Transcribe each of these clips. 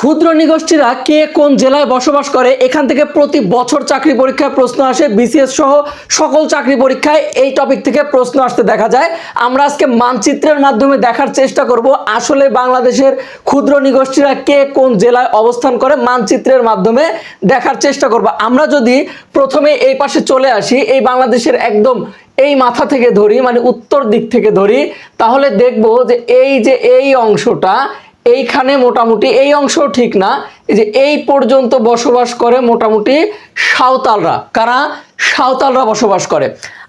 ক্ষুদ্র নিগোষ্ঠীরা কে কোন জেলায় বসবাস করে, এখান থেকে প্রতি বছর চাকরি পরীক্ষায় প্রশ্ন আসে। বিসিএস সহ সকল চাকরি পরীক্ষায় এই টপিক থেকে প্রশ্ন আসতে দেখা যায়। আমরা আজকে মানচিত্রের মাধ্যমে দেখার চেষ্টা করব, আসলে বাংলাদেশের ক্ষুদ্র নিগোষ্ঠীরা কে কোন জেলায় অবস্থান করে, মানচিত্রের মাধ্যমে দেখার চেষ্টা করব। আমরা যদি প্রথমে এই পাশে চলে আসি, এই বাংলাদেশের একদম এই মাথা থেকে ধরি মানে উত্তর দিক থেকে ধরি, তাহলে দেখব যে এই যে এই অংশটা এইখানে মোটামুটি এই অংশ ঠিক না। এই যে এই পর্যন্ত বসবাস করে মোটামুটি সাঁওতালরা। কারা? সাঁওতালরা বসবাস করে।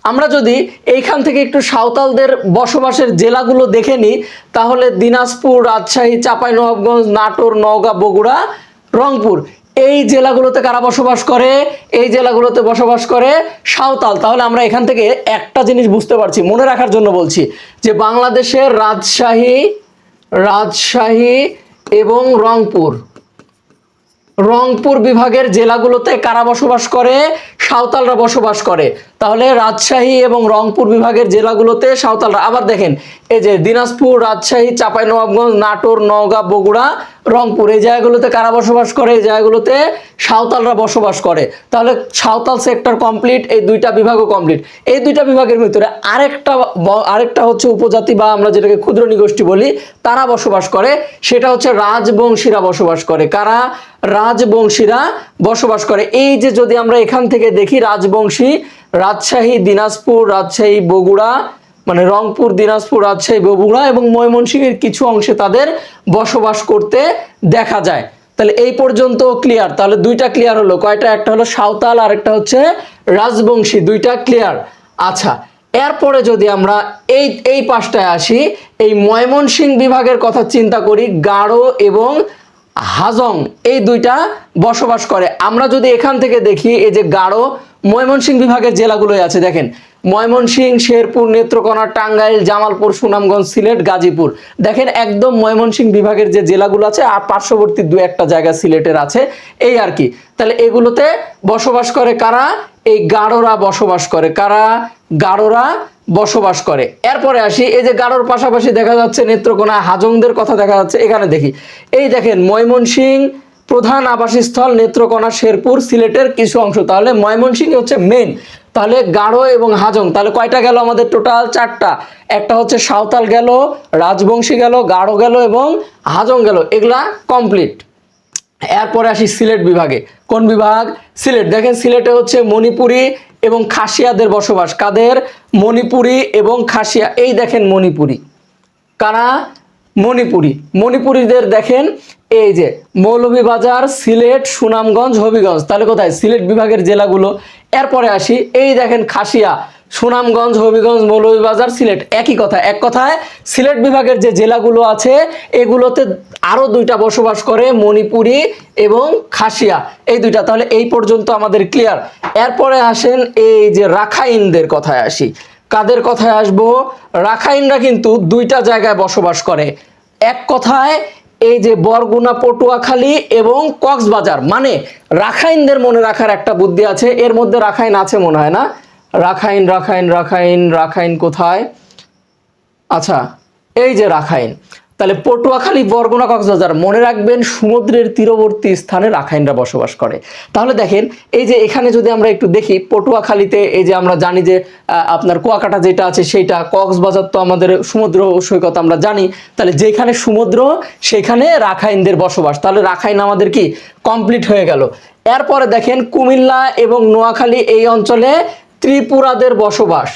আমরা যদি এইখান থেকে একটু সাঁওতালদের বসবাসের জেলাগুলো দেখে নিই, তাহলে দিনাজপুর, রাজশাহী, চাঁপাইনবাবগঞ্জ, নাটোর, নওগাঁ, বগুড়া, রংপুর, এই জেলাগুলোতে কারা বসবাস করে? এই জেলাগুলোতে বসবাস করে সাঁওতাল। তাহলে আমরা এখান থেকে একটা জিনিস বুঝতে পারছি, মনে রাখার জন্য বলছি যে বাংলাদেশের রাজশাহী রাজশাহী এবং রংপুর। রংপুর বিভাগের জেলাগুলোতে কারা বসবাস করে? সাঁওতালরা বসবাস করে। তাহলে রাজশাহী এবং রংপুর বিভাগের জেলাগুলোতে সাঁওতালরা আবার দেখেন, এই যে দিনাজপুর, রাজশাহী, চাঁপাইনবাবগঞ্জ, নাটোর, নওগাঁ, বগুড়া রংপুর, এই জায়গাগুলোতে কারা বসবাস করে? এই জায়গাগুলোতে সাঁওতালরা বসবাস করে। তাহলে সাঁওতাল সেক্টর কমপ্লিট এই দুইটা বিভাগও কমপ্লিট এই দুইটা বিভাগের ভিতরে আরেকটা আরেকটা হচ্ছে উপজাতি বা আমরা যেটাকে ক্ষুদ্র নিগোষ্ঠী বলি, তারা বসবাস করে। সেটা হচ্ছে রাজবংশীরা বসবাস করে। কারা? রাজবংশীরা বসবাস করে। এই যে যদি আমরা এখান থেকে দেখি, রাজবংশী, রাজশাহী, দিনাজপুর, রাজশাহী, বগুড়া মানে রংপুর, দিনাজপুর, রাজশাহী, বগুড়া এবং ময়মনসিংহের কিছু অংশে তাদের বসবাস করতে দেখা যায়। তাহলে এই পর্যন্ত ক্লিয়ার তাহলে দুইটা ক্লিয়ার হলো। কয়টা? একটা হলো সাঁওতাল আর একটা হচ্ছে রাজবংশী। দুইটা ক্লিয়ার আচ্ছা এরপরে যদি আমরা এই এই পাশটায় আসি, এই ময়মনসিংহ বিভাগের কথা চিন্তা করি গাঢ় এবং হাজং, এই দুইটা বসবাস করে। আমরা যদি এখান থেকে দেখি, এই যে গাঢ় ময়মনসিংহ বিভাগের জেলাগুলোই আছে। দেখেন ময়মনসিংহ শেরপুর, নেত্রকোনা, টাঙ্গাইল, জামালপুর, সুনামগঞ্জ, সিলেট, গাজীপুর। দেখেন একদম ময়মনসিংহ বিভাগের যে জেলাগুলো আছে, আর পার্শ্ববর্তী দু একটা জায়গা সিলেটের আছে। এই আর কি। তাহলে এগুলোতে বসবাস করে কারা? এই গাঢ়রা বসবাস করে। কারা? গাঢ়রা বসবাস করে। এরপরে আসি, এই যে গাঢ়র পাশাপাশি দেখা যাচ্ছে নেত্রকোনা, হাজংদের কথা দেখা যাচ্ছে, এখানে দেখি। এই দেখেন ময়মনসিং প্রধান আবাসস্থল নেত্রকোনা, শেরপুর, সিলেটের কিছু অংশ। তাহলে ময়মনসিংহ হচ্ছে মেন তাহলে গাঢ় এবং হাজং, তাহলে কয়টা গেল আমাদের টোটাল চারটা। একটা হচ্ছে সাঁওতাল গেল, রাজবংশী গেল, গাঢ় গেল এবং হাজং গেল। এগুলা কমপ্লিট এরপরে আসি সিলেট বিভাগে। কোন বিভাগ? সিলেট। দেখেন সিলেটে হচ্ছে মণিপুরি এবং খাসিয়াদের বসবাস। কাদের? মণিপুরি এবং খাসিয়া। এই দেখেন মণিপুরি। কারা? মণিপুরি। মণিপুরীদের দেখেন এই যে মৌলভীবাজার, সিলেট, সুনামগঞ্জ, হবিগঞ্জ। তাহলে কোথায়? সিলেট বিভাগের জেলাগুলো। এরপরে আসি, এই দেখেন খাসিয়া, সুনামগঞ্জ, হবিগঞ্জ, মৌলভীবাজার, সিলেট। একই কথা, এক কথায় সিলেট বিভাগের যে জেলাগুলো আছে, এগুলোতে আরও দুইটা বসবাস করে মণিপুরি এবং খাসিয়া। এই দুইটা, তাহলে এই পর্যন্ত আমাদের ক্লিয়ার এরপরে আসেন এই যে রাখাইনদের কথায় আসি। কাদের কথায় আসব? রাখাইনরা কিন্তু দুইটা জায়গায় বসবাস করে। এক কথায় এই যে বরগুনা, পটুয়াখালী এবং কক্সবাজার মানে রাখাইনদের মনে রাখার একটা বুদ্ধি আছে, এর মধ্যে রাখাইন আছে মনে হয় না? রাখাইন রাখাইন রাখাইন রাখাইন কোথায়? আচ্ছা এই যে রাখাইন তাহলে পটুয়াখালী, বরগুনা, কক্সবাজার মনে রাখবেন সমুদ্রের তীরবর্তী স্থানে রাখাইনরা বসবাস করে। তাহলে দেখেন, এই যে এখানে যদি আমরা একটু দেখি, পটুয়াখালীতে এই যে আমরা জানি যে আপনার কুয়াকাটা যেটা আছে সেইটা কক্সবাজার তো আমাদের সমুদ্র সৈকত আমরা জানি। তাহলে যেখানে সমুদ্র, সেখানে রাখাইনদের বসবাস। তাহলে রাখাইন আমাদের কি? কমপ্লিট হয়ে গেল। এরপরে দেখেন, কুমিল্লা এবং নোয়াখালী এই অঞ্চলে ত্রিপুরাদের বসবাস।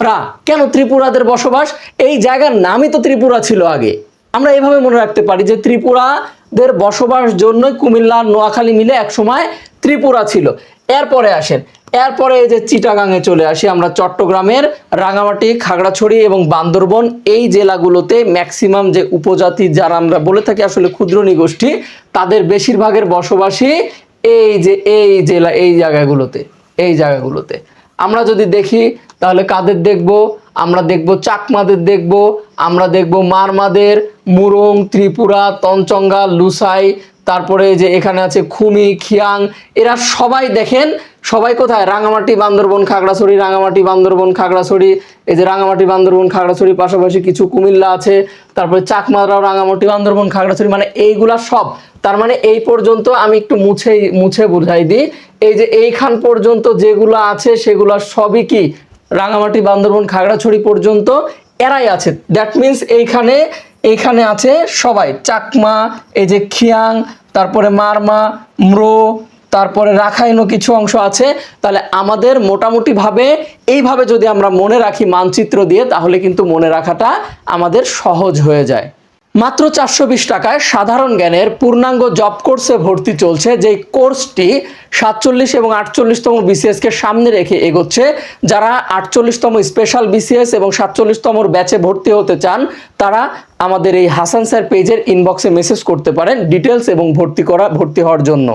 ত্রিপুরা কেন ত্রিপুরাদের বসবাস? এই জায়গার নামই তো ত্রিপুরা ছিল আগে। আমরা এভাবে মনে রাখতে পারি যে ত্রিপুরাদের বসবাস জন্যই কুমিল্লা, নোয়াখালী মিলে একসময় ত্রিপুরা ছিল। এরপরে আসেন। এরপরে যে চিটাগাঙে চলে আসি আমরা, চট্টগ্রামের রাঙামাটি, খাগড়াছড়ি এবং বান্দরবন এই জেলাগুলোতে ম্যাক্সিমাম যে উপজাতি যারা আমরা বলে থাকি আসলে ক্ষুদ্র নিগোষ্ঠী, তাদের বেশিরভাগের বসবাসী এই যে এই জেলা, এই জায়গাগুলোতে এই জায়গাগুলোতে। আমরা যদি দেখি, তাহলে কাদের দেখব? আমরা দেখব চাকমাদের দেখব, আমরা দেখব মারমাদের, মুরং, ত্রিপুরা তঞ্চঙ্গা লুসাই তারপরে যে এখানে আছে খুমি, খিয়াং, এরা সবাই দেখেন, সবাই কোথায়? রাঙামাটি, বান্দরবন, খাগড়াছড়ি, রাঙামাটি, বান্দরবন, খাগড়াছড়ি, এই যে রাঙামাটি, বান্দরবন, খাগড়াছড়ি, পাশাপাশি কিছু কুমিল্লা আছে, তারপরে চাকমারাও রাঙামাটি, বান্দরবন, খাগড়াছড়ি মানে এইগুলা সব। তার মানে এই পর্যন্ত আমি একটু মুছে মুছে বুঝাই দিই। এই যে এইখান পর্যন্ত যেগুলো আছে, সেগুলো সবই কি? রাঙামাটি, বান্দরবন, খাগড়াছড়ি পর্যন্ত এরাই আছে। দ্যাট মিন্স এইখানে এইখানে আছে সবাই, চাকমা, এই যে খিয়াং, তারপরে মারমা, ম্রো, তারপরে রাখাইনও কিছু অংশ আছে। তাহলে আমাদের মোটামুটিভাবে এইভাবে যদি আমরা মনে রাখি মানচিত্র দিয়ে, তাহলে কিন্তু মনে রাখাটা আমাদের সহজ হয়ে যায়। মাত্র চারশো বিশ টাকায় সাধারণ জ্ঞানের পূর্ণাঙ্গ জব কোর্সে ভর্তি চলছে, যেই কোর্সটি সাতচল্লিশ এবং আটচল্লিশতম বিসিএসকে সামনে রেখে এগোচ্ছে। যারা আটচল্লিশতম স্পেশাল বিসিএস এবং সাতচল্লিশতম ব্যাচে ভর্তি হতে চান, তারা আমাদের এই হাসান স্যার পেজের ইনবক্সে মেসেজ করতে পারেন ডিটেলস এবং ভর্তি করা, ভর্তি হওয়ার জন্য।